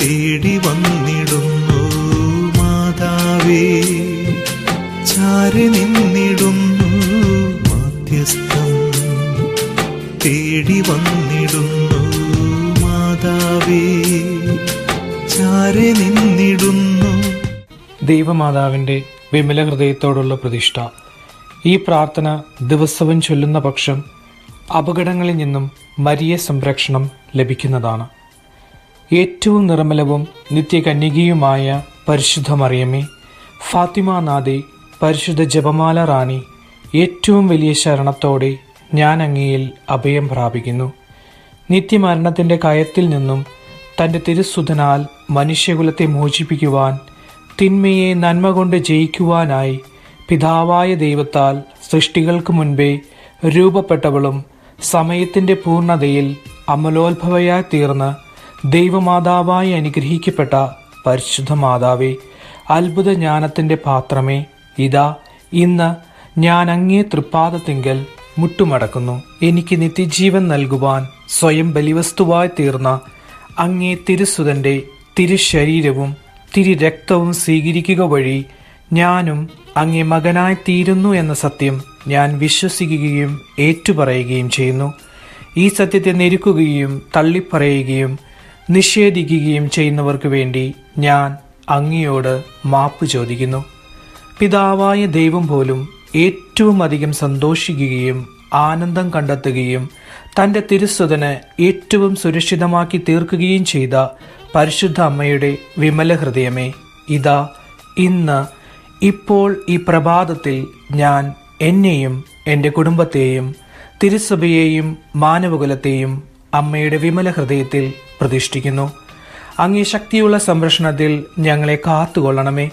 തേടി വന്നിടുന്നു മാതാവേ ചാരി നിന്നിടുന്നു മാധ്യസ്ഥം തേടി വന്നിടുന്നു മാതാവേ ചാരി നിന്നിടുന്നു. ദൈവമാതാവിന്റെ വിമല ഹൃദയത്തോടുള്ള പ്രതിഷ്ഠ. ഈ പ്രാർത്ഥന ദിവസവും ചൊല്ലുന്ന പക്ഷം അപകടങ്ങളിൽ നിന്നും മരിയ സംരക്ഷണം ലഭിക്കുന്നതാണ്. ഏറ്റവും നിർമ്മലവും നിത്യകന്യകയുമായ പരിശുദ്ധ മറിയമ്മേ ഫാത്തിമ നാദെ പരിശുദ്ധ ജപമാല റാണി ഏറ്റവും വലിയ ശരണത്തോടെ ഞാൻ അങ്ങയിൽ അഭയം പ്രാപിക്കുന്നു. നിത്യമരണത്തിന്റെ കയത്തിൽ നിന്നും തന്റെ തിരുസുധനാൽ മനുഷ്യകുലത്തെ മോചിപ്പിക്കുവാൻ തിന്മയെ നന്മ കൊണ്ട് ജയിക്കുവാനായി പിതാവായ ദൈവത്താൽ സൃഷ്ടികൾക്ക് മുൻപേ രൂപപ്പെട്ടവളും സമയത്തിന്റെ പൂർണതയിൽ അമലോത്ഭവയായി തീർന്ന് ദൈവമാതാവായി അനുഗ്രഹിക്കപ്പെട്ട പരിശുദ്ധ മാതാവേ അത്ഭുത ജ്ഞാനത്തിന്റെ പാത്രമേ ഇതാ ഇന്ന് ഞാൻ അങ്ങേ തൃപ്പാദത്തിങ്കൽ മുട്ടുമടക്കുന്നു. എനിക്ക് നിത്യജീവൻ നൽകുവാൻ സ്വയം ബലിവസ്തുവായി തീർന്ന അങ്ങേ തിരുസുതന്റെ തിരുശരീരവും തിരുരക്തവും സ്വീകരിക്കുക വഴി ഞാനും അങ്ങേ മകനായി തീരുന്നു എന്ന സത്യം ഞാൻ വിശ്വസിക്കുകയും ഏറ്റുപറയുകയും ചെയ്യുന്നു. ഈ സത്യത്തെ നെരുക്കുകയും തള്ളിപ്പറയുകയും നിഷേധിക്കുകയും ചെയ്യുന്നവർക്ക് വേണ്ടി ഞാൻ അങ്ങയോട് മാപ്പ് ചോദിക്കുന്നു. പിതാവായ ദൈവം പോലും ഏറ്റവും അധികം സന്തോഷിക്കുകയും ആനന്ദം കണ്ടെത്തുകയും തന്റെ തിരുസ്വതന് ഏറ്റവും സുരക്ഷിതമാക്കി തീർക്കുകയും ചെയ്ത പരിശുദ്ധ അമ്മയുടെ വിമല ഹൃദയമേ ഇതാ ഇന്ന് ഇപ്പോൾ ഈ പ്രഭാതത്തിൽ ഞാൻ എന്നെയും എന്റെ കുടുംബത്തെയും തിരുസഭയെയും മാനവകുലത്തെയും അമ്മയുടെ വിമല ഹൃദയത്തിൽ പ്രതിഷ്ഠിക്കുന്നു. അങ്ങേ ശക്തിയുള്ള സംരക്ഷണത്തിൽ ഞങ്ങളെ കാത്തുകൊള്ളണമേ.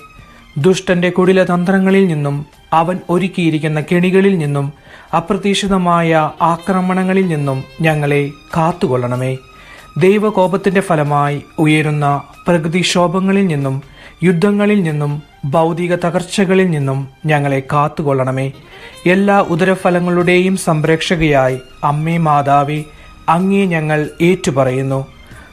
ദുഷ്ടന്റെ കുടില തന്ത്രങ്ങളിൽ നിന്നും അവൻ ഒരുക്കിയിരിക്കുന്ന കെണികളിൽ നിന്നും അപ്രതീക്ഷിതമായ ആക്രമണങ്ങളിൽ നിന്നും ഞങ്ങളെ കാത്തുകൊള്ളണമേ. ദൈവകോപത്തിന്റെ ഫലമായി ഉയരുന്ന പ്രകൃതിക്ഷോഭങ്ങളിൽ നിന്നും യുദ്ധങ്ങളിൽ നിന്നും ഭൗതിക തകർച്ചകളിൽ നിന്നും ഞങ്ങളെ കാത്തുകൊള്ളണമേ. എല്ലാ ഉദരഫലങ്ങളുടെയും സംരക്ഷകയായി അമ്മേ മാതാവേ അങ്ങേ ഞങ്ങൾ ഏറ്റുപറയുന്നു.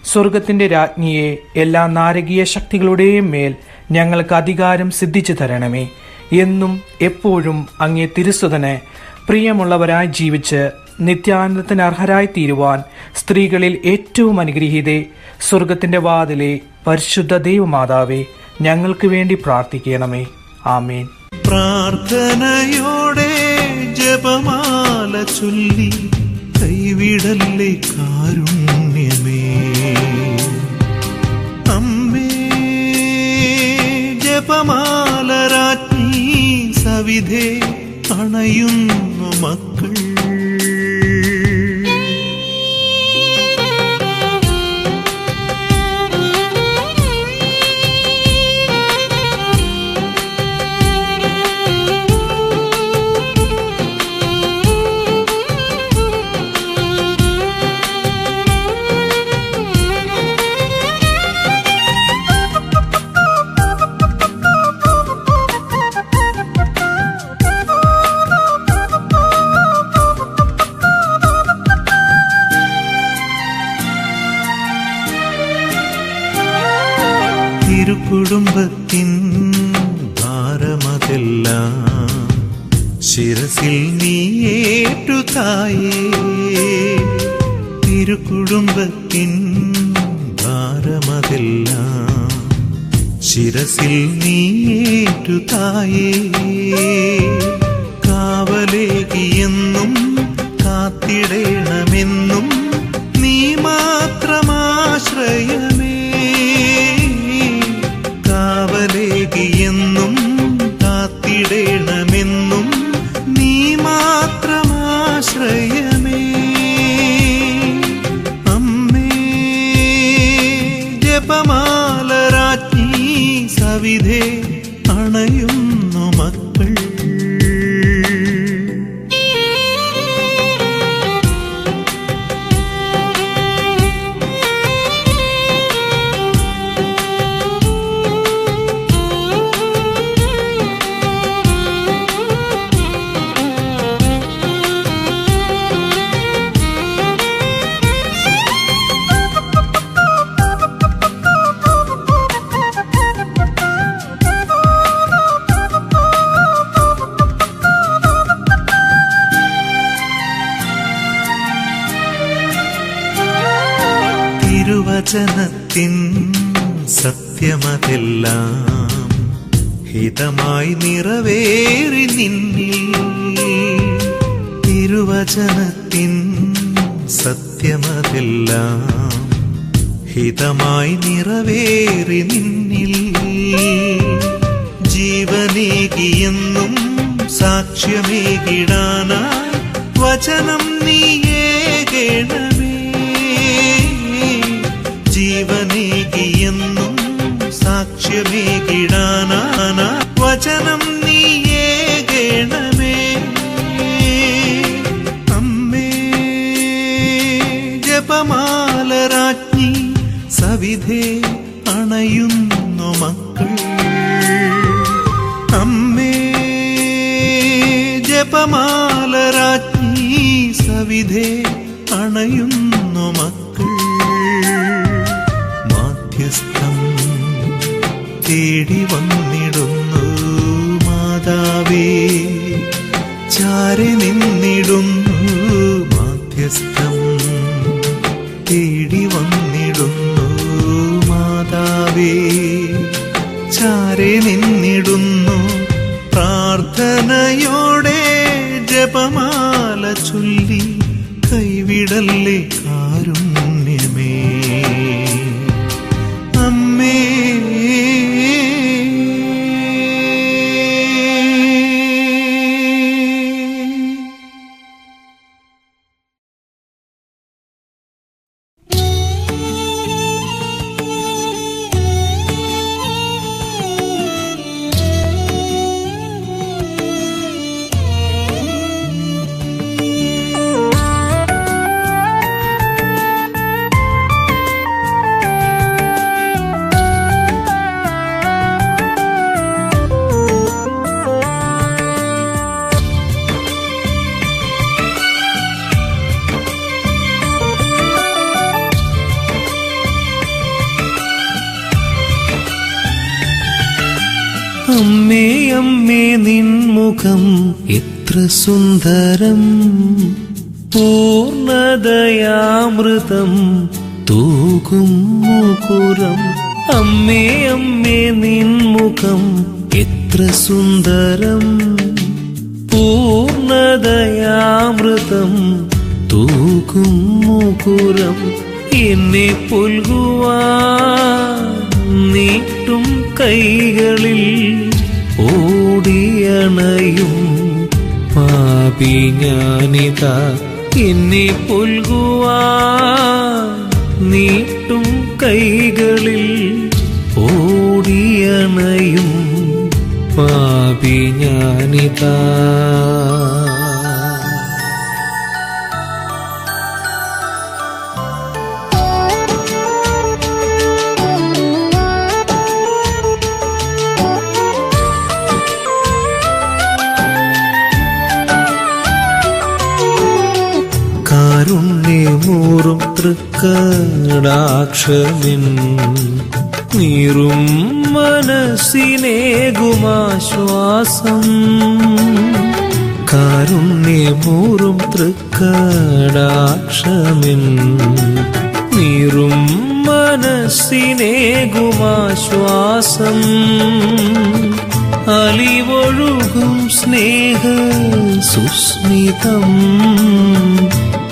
സ്വർഗത്തിന്റെ രാജ്ഞിയെ എല്ലാ നാരകീയ ശക്തികളുടെയും മേൽ ഞങ്ങൾക്ക് അധികാരം സിദ്ധിച്ചു തരണമേ. എന്നും എപ്പോഴും അങ്ങേ തിരുസുതനെ പ്രിയമുള്ളവരായി ജീവിച്ച് നിത്യാനന്ദത്തിന് അർഹരായി തീരുവാൻ സ്ത്രീകളിൽ ഏറ്റവും അനുഗ്രഹീതേ സ്വർഗത്തിന്റെ വാതിലെ പരിശുദ്ധ ദൈവമാതാവേ ഞങ്ങൾക്ക് വേണ്ടി പ്രാർത്ഥിക്കണമേ. ആമേൻ. പ്രാർത്ഥനയോടെ ജപമാല ചൊല്ലി കൈവിടല്ലേ കാരുണ്യമേ. അമ്മേ ജപമാലരാജ്ഞി സവിധേ അണയുന്നു മക്കൾ. ഭാരമതെല്ലാം ശിരസിൽ നീയേറ്റു തായേ. തിരുകുടുംബത്തിൻ ഭാരമതെല്ലാം ശിരസിൽ നീയേറ്റു തായേ. കാവലേകിയെന്നും കാത്തിടേണമെന്നും തിരുവചനത്തിൻ സത്യമതെല്ലാം ഹിതമായി നിറവേറി നിന്നിൽ. തിരുവചനത്തിൻ സത്യമതെല്ലാം ഹിതമായി നിറവേറി നിന്നിൽ. ജീവനേകിയെന്നും സാക്ഷ്യമേകിടാനായി വചനം നീയേകണമേ ജീവനേകിയെന്നും സാക്ഷ്യമേകിടാനാന വചനം നീയേകേണമേ അമ്മേ ജപമാലരാജ്ഞി സവിധേ അണയുന്നു മക്കൾ. അമ്മേ ജപമാലരാജ്ഞി സവിധേ അണയുന്നു മക്കൾ. മാധ്യസ്ഥം തേടി വന്നിടുന്നു മാതാവേ ചാരി നിന്നിടുന്നു മധ്യസ്ഥം തേടി വന്നിടുന്നു മാതാവേ ചാരി നിന്നിടുന്നു പ്രാർത്ഥനയോടെ ജപമാല ചൊല്ലി കൈവിടല്ലേ നിൻമുഖം എത്ര സുന്ദരം. പൂർണതയാമൃതം തൂകും മുകുരം. അമ്മേ അമ്മേ നിൻമുഖം എത്ര സുന്ദരം. പൂർണതയാമൃതം തൂകും മുകുരം എന്നെ പൊൽകുവാ നീട്ടും കൈകളിൽ. ഓടിയണയും പാപി ഞാനിതാ എന്നെ പുൽകുവാൻ നീട്ടും കൈകളിൽ ഓടിയണയും പാപി ഞാനിതാ. കാരുണ്യമൂറും തൃക്കടാക്ഷമിൻ നീറും മനസ്സിനേകുമാശ്വാസം കാരുണ്യമൂറും തൃക്കടാക്ഷമിൻ നീറും മനസ്സിനേകുമാശ്വാസം അലിവൊഴുകും സ്നേഹ സുസ്മിതം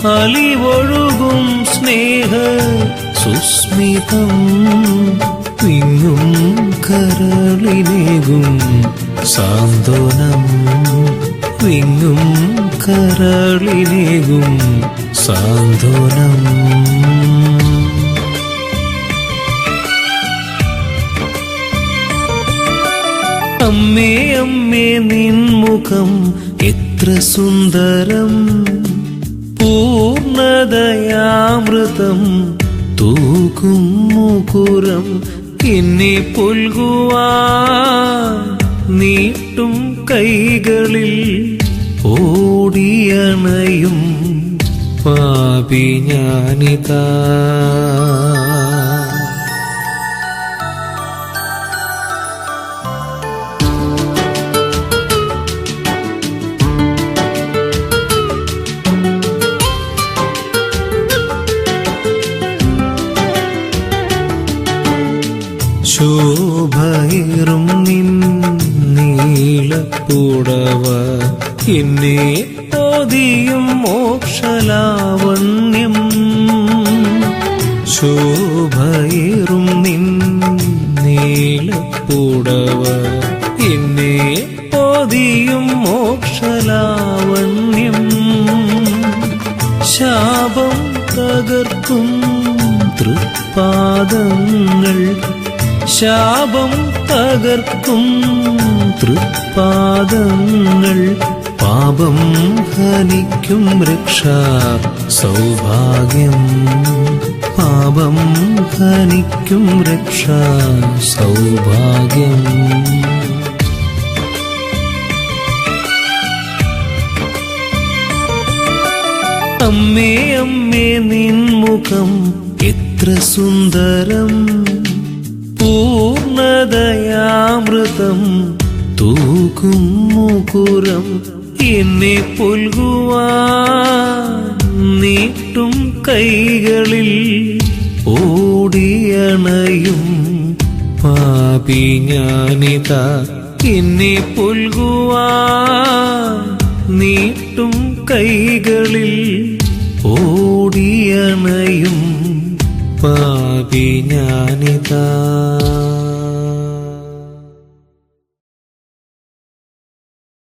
അലിവൊഴുകും സ്നേഹ സുസ്മിതം. വിങ്ങും കരളിനേകും സാന്ത്വനം. വിങ്ങും കരളിനേകും സാന്ത്വനം. അമ്മേ അമ്മേ നിൻമുഖം എത്ര സുന്ദരം. പൂർണദയാമൃതം തൂക്കും മുകുരം എന്നെ പുൽകുവാൻ നീട്ടും കൈകളിൽ ഓടിയണയും പാപി ഞാനിതാ. നീലപ്പുടവ എന്നെ ഓതിയും മോക്ഷലാവണ്യം. ശോഭയേറും നിൻ നീളപ്പൂടവ എന്നെ ഓതിയും മോക്ഷലാവണ്യം. ശാപം തകർക്കും തൃപ്പാദങ്ങൾ. ശാപം തകർക്കും തൃപ്പാദങ്ങൾ പാപം ഹനിക്കും രക്ഷ സൗഭാഗ്യം പാപം ഹനിക്കും രക്ഷ സൗഭാഗ്യം. അമ്മേ അമ്മേ നിൻമുഖം എത്ര സുന്ദരം പൂർണദയാമൃതം തൂക്കും മുകുറം എന്നെ പുൽകുവാൻ നീട്ടും കൈകളിൽ ഓടിയണയും പാപി ഞാനിതാ എന്നെ പുൽകുവാൻ നീട്ടും കൈകളിൽ ഓടിയണയും പാപി ഞാനിതാ.